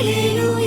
一路。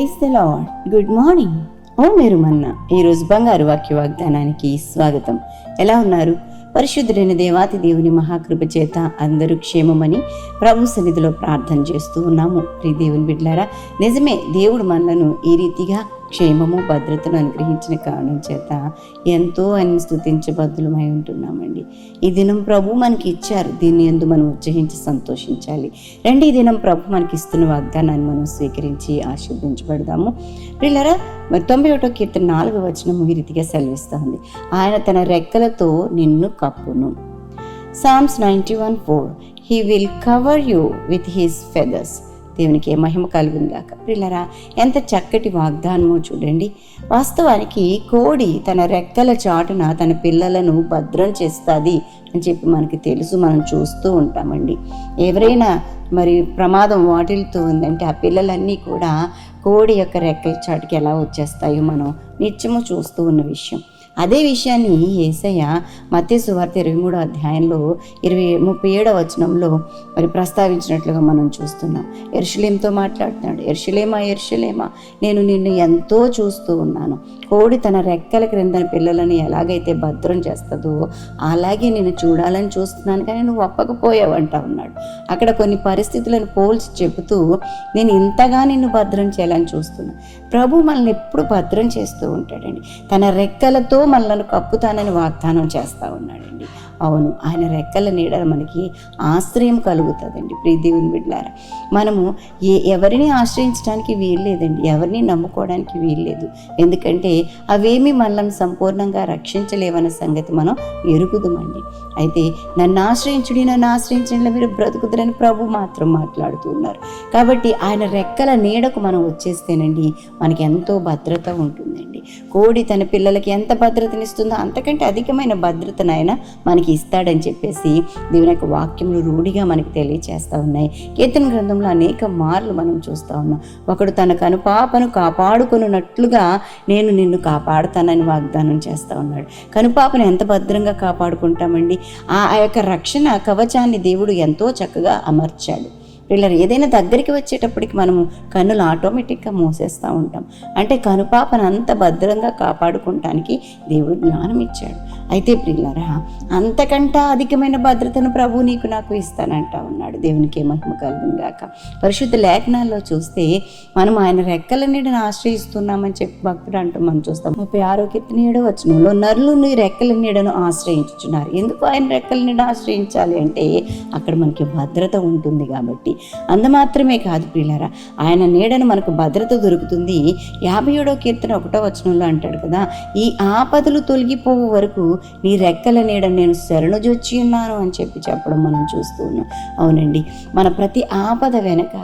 praise the Lord good morning. ఓ మీరు మన్న ఈరోజు బంగారు వాక్య వాగ్దానానికి స్వాగతం. ఎలా ఉన్నారు? పరిశుద్ధుడైన దేవాతి దేవుని మహాకృప చేత అందరూ క్షేమమని ప్రభు సన్నిధిలో ప్రార్థన చేస్తూ ఉన్నాము. ప్రియ దేవుని బిడ్లారా నిజమే దేవుడు మనలను ఈ రీతిగా క్షేమము భద్రతను అనుగ్రహించిన కారణం చేత ఎంతో ఆయన స్థుతించబద్దులమై ఉంటున్నామండి. ఈ దినం ప్రభు మనకి ఇచ్చారు. దీన్ని ఎందు మనం ఉత్సహించి సంతోషించాలి. రండి ఈ దినం ప్రభు మనకి ఇస్తున్న వాగ్దానాన్ని మనం స్వీకరించి ఆశీర్వదించబడదాము. పిల్లరా మరి తొంభై ఒకటో కీర్తన నాలుగు వచనం ఈ రీతిగా సెలవిస్తుంది. ఆయన తన రెక్కలతో నిన్ను కప్పును. Psalms ninety one four he will cover you with his feathers దేవునికి మహిమ కలుగుందాక పిల్లరా ఎంత చక్కటి వాగ్దానమో చూడండి. వాస్తవానికి కోడి తన రెక్కల చాటున తన పిల్లలను భద్రం చేస్తుంది అని చెప్పి మనకి తెలుసు మనం చూస్తూ ఉంటామండి. ఎవరైనా మరి ప్రమాదం వాటిల్తో ఉందంటే ఆ పిల్లలన్నీ కూడా కోడి యొక్క రెక్కల చాటుకి ఎలా వచ్చేస్తాయో మనం నిత్యము చూస్తూ ఉన్న విషయం. అదే విషయాన్ని ఏసయ్య మత్తే సువార్త ఇరవై మూడో అధ్యాయంలో ఇరవై ముప్పై ఏడో వచనంలో మరి ప్రస్తావించినట్లుగా మనం చూస్తున్నాం. ఎర్షలేంతో మాట్లాడుతున్నాడు. ఎర్షలేమా ఎర్షలేమా నేను నిన్ను ఎంతో చూస్తూ ఉన్నాను. కోడి తన రెక్కల క్రింద పిల్లలను ఎలాగైతే భద్రం చేస్తుందో అలాగే నేను చూడాలని చూస్తున్నాను కానీ నువ్వు ఒప్పకపోయావంటా ఉన్నాడు. అక్కడ కొన్ని పరిస్థితులను పోల్చి చెబుతూ నేను ఇంతగా నిన్ను భద్రం చేయాలని చూస్తున్నా. ప్రభు మనల్ని ఎప్పుడు భద్రం చేస్తూ ఉంటాడండి. తన రెక్కలతో మనల్ని కప్పుతానని వాగ్దానం చేస్తూ ఉన్నాడండి. అవును ఆయన రెక్కల నీడ మనకి ఆశ్రయం కలుగుతుందండి. ప్రియ దేవుని బిడ్డలారా మనము ఏ ఎవరిని ఆశ్రయించడానికి వీల్లేదండి. ఎవరిని నమ్ముకోవడానికి వీల్లేదు. ఎందుకంటే అవేమి మనల్ని సంపూర్ణంగా రక్షించలేవన్న సంగతి మనం ఎరుగుదమండి. అయితే నన్ను ఆశ్రయించుడి నన్ను ఆశ్రయించడంలో మీరు బ్రతుకుతారని ప్రభు మాత్రం మాట్లాడుతూ ఉన్నారు. కాబట్టి ఆయన రెక్కల నీడకు మనం వచ్చేస్తేనండి మనకి ఎంతో భద్రత ఉంటుందండి. కోడి తన పిల్లలకి ఎంత భద్రతనిస్తుందో అంతకంటే అధికమైన భద్రతను ఆయన మనకి ఇస్తాడని చెప్పేసి దేవుని యొక్క వాక్యములు రూఢిగా మనకి తెలియచేస్తూ ఉన్నాయి. కీర్తన గ్రంథంలో అనేక మార్లు మనం చూస్తూ ఉన్నాం. ఒకడు తన కనుపాపను కాపాడుకున్నట్లుగా నేను నిన్ను కాపాడుతానని వాగ్దానం చేస్తూ ఉన్నాడు. కనుపాపను ఎంత భద్రంగా కాపాడుకుంటామండి? ఆ యొక్క రక్షణ కవచాన్ని దేవుడు ఎంతో చక్కగా అమర్చాడు. పిల్లలు ఏదైనా దగ్గరికి వచ్చేటప్పటికి మనము కన్నులు ఆటోమేటిక్గా మూసేస్తూ ఉంటాం. అంటే కనుపాపను అంత భద్రంగా కాపాడుకుంటానికి దేవుడు జ్ఞానం ఇచ్చాడు. అయితే ప్రియులరా అంతకంటా అధికమైన భద్రతను ప్రభు నీకు నాకు ఇస్తానంటా ఉన్నాడు. దేవునికి మహిమ కలుగుగాక పరిశుద్ధ లేఖనాల్లో చూస్తే మనం ఆయన రెక్కల నీడను ఆశ్రయిస్తున్నామని చెప్పి భక్తుడు అంటూ మనం చూస్తాం. ముప్పై ఆరో కీర్తన ఏడో వచనంలో నరులు నీ రెక్కల నీడను ఆశ్రయించుచున్నారు. ఎందుకు ఆయన రెక్కల నీడ ఆశ్రయించాలి అంటే అక్కడ మనకి భద్రత ఉంటుంది కాబట్టి అందుమాత్రమే కాదు ప్రియులారా. ఆయన నీడను మనకు భద్రత దొరుకుతుంది. యాభై ఏడో కీర్తన ఒకటో వచనంలో అంటాడు కదా ఈ ఆపదలు తొలగిపోవు వరకు నీ రెక్కల నీడ నేను శరణుజొచ్చి ఉన్నాను అని చెప్పి చెప్పడం మనం చూస్తూ ఉన్నాం. అవునండి మన ప్రతి ఆపద వెనక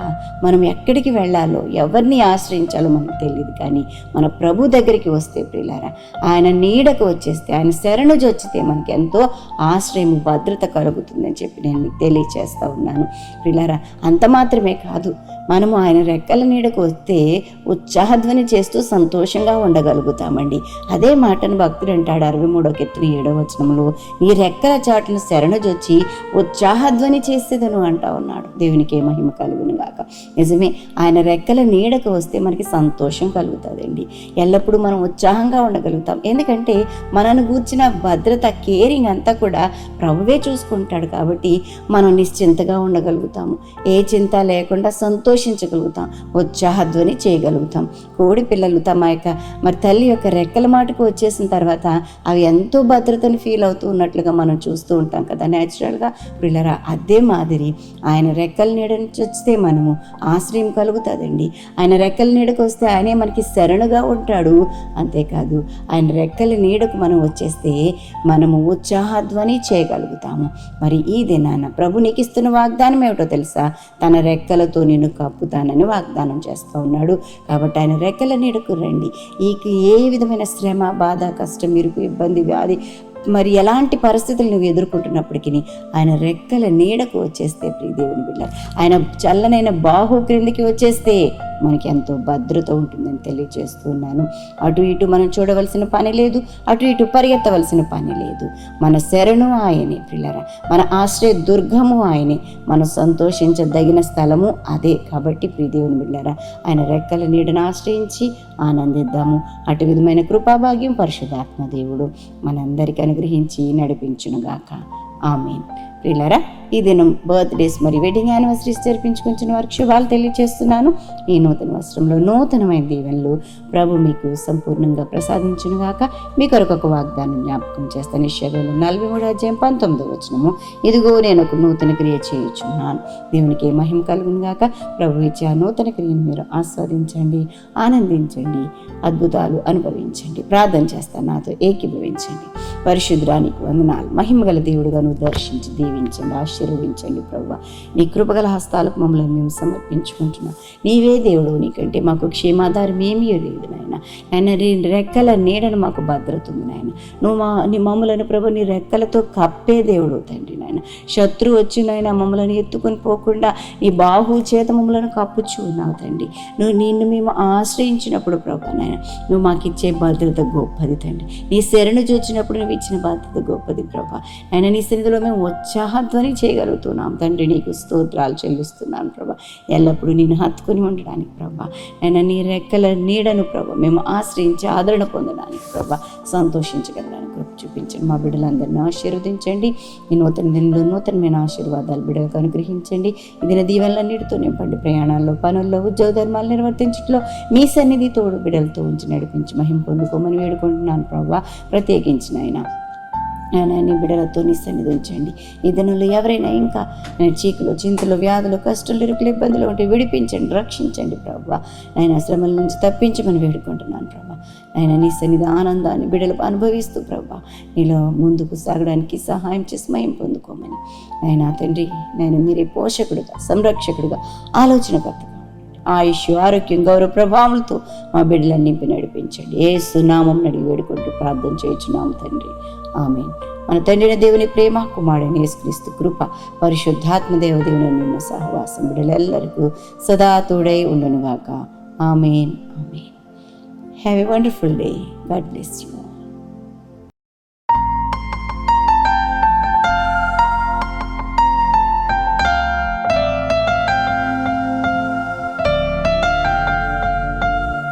మనం ఎక్కడికి వెళ్ళాలో ఎవరిని ఆశ్రయించాలో మనకు తెలియదు కానీ మన ప్రభు దగ్గరికి వస్తే ప్రియులారా ఆయన నీడకు వచ్చేస్తే ఆయన శరణు జొచ్చితే మనకి ఎంతో ఆశ్రయం భద్రత కలుగుతుందని చెప్పి నేను మీకు తెలియచేస్తా ఉన్నాను. ప్రియులారా అంత మాత్రమే కాదు. మనము ఆయన రెక్కల నీడకు వస్తే ఉత్సాహధ్వని చేస్తూ సంతోషంగా ఉండగలుగుతామండి. అదే మాటను భక్తుడు అంటాడు అరవై మూడో కెత్తిన ఏడో వచనంలో నీ రెక్కల చాటును శరణజొచ్చి ఉత్సాహధ్వని చేసేదను అంటా ఉన్నాడు. దేవునికి మహిమ కలుగును గాక. నిజమే ఆయన రెక్కల నీడకు వస్తే మనకి సంతోషం కలుగుతుందండి. ఎల్లప్పుడూ మనం ఉత్సాహంగా ఉండగలుగుతాం. ఎందుకంటే మనను గూర్చిన భద్రత కేరింగ్ అంతా కూడా ప్రభువే చూసుకుంటాడు కాబట్టి మనం నిశ్చింతగా ఉండగలుగుతాము. ఏ చింత లేకుండా సంతోష సంతోషించగలుగుతాం. ఉత్సాహధ్వని చేయగలుగుతాం. కోడి పిల్లలు తమ యొక్క మరి తల్లి యొక్క రెక్కల మాటకు వచ్చేసిన తర్వాత అవి ఎంతో భద్రతను ఫీల్ అవుతూ ఉన్నట్లుగా మనం చూస్తూ ఉంటాం కదా. న్యాచురల్గా పిల్లరా అదే మాదిరి. ఆయన రెక్కల నీడని చచ్చితే మనము ఆశ్రయం కలుగుతుందండి. ఆయన రెక్కల నీడకు వస్తే ఆయనే మనకి శరణుగా ఉంటాడు. అంతేకాదు ఆయన రెక్కల నీడకు మనం వచ్చేస్తే మనము ఉత్సాహధ్వని చేయగలుగుతాము. మరి ఈ దినాన ప్రభు నీకు ఇస్తున్న వాగ్దానం ఏమిటో తెలుసా? తన రెక్కలతో నిన్ను కప్పుతానని వాగ్దానం చేస్తూ ఉన్నాడు. కాబట్టి ఆయన రెక్కల నీడకు రండి. ఈ ఏ విధమైన శ్రమ బాధ కష్టం ఇరుకు ఇబ్బంది వ్యాధి మరి ఎలాంటి పరిస్థితులు నువ్వు ఎదుర్కొంటున్నప్పటికీ ఆయన రెక్కల నీడకు వచ్చేస్తే ప్రియదేవుని బిడ్డ ఆయన చల్లనైన బాహు క్రిందికి వచ్చేస్తే మనకి ఎంతో భద్రత ఉంటుందని తెలియజేస్తున్నాను అటు ఇటు మనం చూడవలసిన పని లేదు అటు ఇటు పరిగెత్తవలసిన పని లేదు. మన శరణు ఆయనే పిల్లరా మన ఆశ్రయ దుర్గము ఆయనే. మనం సంతోషించదగిన స్థలము అదే కాబట్టి ప్రిదేవుని బిడ్డారా ఆయన రెక్కల నీడను ఆశ్రయించి ఆనందిద్దాము. అటు విధమైన కృపాభాగ్యం పరిశుధాత్మ దేవుడు మనందరికీ అనుగ్రహించి నడిపించునుగాక. ఆమెన్. పిల్లరా ఈ దినం బర్త్డేస్ మరియు వెడ్డింగ్ యానివర్సరీస్ జరిపించుకుంటున్న వారికి శుభాలు తెలియజేస్తున్నాను ఈ నూతన వస్త్రంలో నూతనమైన దీవెనలు ప్రభు మీకు సంపూర్ణంగా ప్రసాదించును గాక. మీ కొరకు ఒక వాగ్దానం జ్ఞాపకం చేస్తాను. ఇష్యవేలు నలభై మూడు అధ్యాయం పంతొమ్మిదో వచనము. ఇదిగో నేను ఒక నూతన క్రియ చేయుచున్నాను. దేవునికి మహిమ కలుగును గాక. ప్రభు ఇచ్చే ఆ నూతన క్రియను మీరు ఆస్వాదించండి ఆనందించండి అద్భుతాలు అనుభవించండి. ప్రార్థన చేస్తాను నాతో ఏకీభవించండి. పరిశుద్ధానికి వందనాలు. మహిమగల దేవుడుగా నువ్వు దర్శించి దీవించండి. ఆశీర్వదించండి ప్రభు. నీ కృపగల హస్తాలకు మమ్మల్ని మేము సమర్పించుకుంటున్నాం. నీవే దేవుడు నీకంటే మాకు క్షేమాధారం ఏమీ లేదు నాయన. ఆయన నీ రెక్కల నీడను మాకు భద్రత ఉంది నాయన. నువ్వు మా నీ మమ్మలను ప్రభు నీ రెక్కలతో కప్పే దేవుడు తండ్రి నాయన. శత్రువు వచ్చి నాయన ఎత్తుకొని పోకుండా నీ బాహు చేత మమ్మలను కప్పుచ్చు ఉన్నావు తండ్రి. నువ్వు నిన్ను మేము ఆశ్రయించినప్పుడు ప్రభు నాయన నువ్వు మాకు ఇచ్చే భద్రత గొప్పది తండ్రి. నీ శరణు చూచినప్పుడు నువ్వు ఇచ్చిన బాధ్యత గొప్పది ప్రభా. ఆయన నీ సన్నిధిలో మేము ఉత్సాహధ్వని చేయగలుగుతున్నాం. తండ్రి నీకు స్తోత్రాలు చెల్లిస్తున్నాను ప్రభా. ఎల్లప్పుడూ నేను హత్తుకొని ఉండడానికి ప్రభా. ఆయన నీ రెక్కల నీడను ప్రభా మేము ఆశ్రయించి ఆదరణ పొందడానికి ప్రభా సంతోషించగలడానికి కృప చూపించండి. మా బిడ్డలందరినీ ఆశీర్వదించండి. ఈ నూతన దినంలో నూతనమైన ఆశీర్వాదాలు బిడ్డలకు అనుగ్రహించండి. ఇది దీవెనలన్నిటితో నింపండి. ప్రయాణాల్లో పనుల్లో ఉద్యోగ ధర్మాలు నిర్వర్తించట్లో మీ సన్నిధి తోడు బిడ్డలతో ఉంచి నడిపించి మహిం పొందుకోమని వేడుకుంటున్నాను ప్రభా. ప్రత్యేకించిన ఆయన ఆయన నీ బిడలతో నీ సన్నిధి ఉంచండి ఈ దినంలో ఎవరైనా ఇంకా చీకులు చింతలు వ్యాధులు కష్టాలు ఇరుకులు ఇబ్బందులు ఉంటే విడిపించండి రక్షించండి ప్రభా. ఆయన శ్రమల నుంచి తప్పించమని వేడుకుంటున్నాను ప్రభా. ఆయన నీ సన్నిధి ఆనందాన్ని బిడలు అనుభవిస్తూ ప్రభా. నీలో ముందుకు సాగడానికి సహాయం చేసి మయం పొందుకోమని. ఆయన తండ్రి నేను మీరే పోషకుడుగా సంరక్షకుడుగా ఆలోచనకర్తగా ఆయుష్ ఆరోగ్యం గౌరవ ప్రభావాలతో మా బిడ్డలను నింపినాడు. నడిపించండి ఏ సునామం నడిగి వేడుకుంటూ ప్రార్థన చేయించున్నాము తండ్రి. ఆమె మన తండ్రిన దేవుని ప్రేమ కుమారుడైన యేసుక్రీస్తు కృప పరిశుద్ధాత్మ దేవదేవుని నిన్న సహవాసం బిడ్డలెల్లరికూ సదా తోడై ఉండనుగాక. Amen. Amen. Have a wonderful day God bless you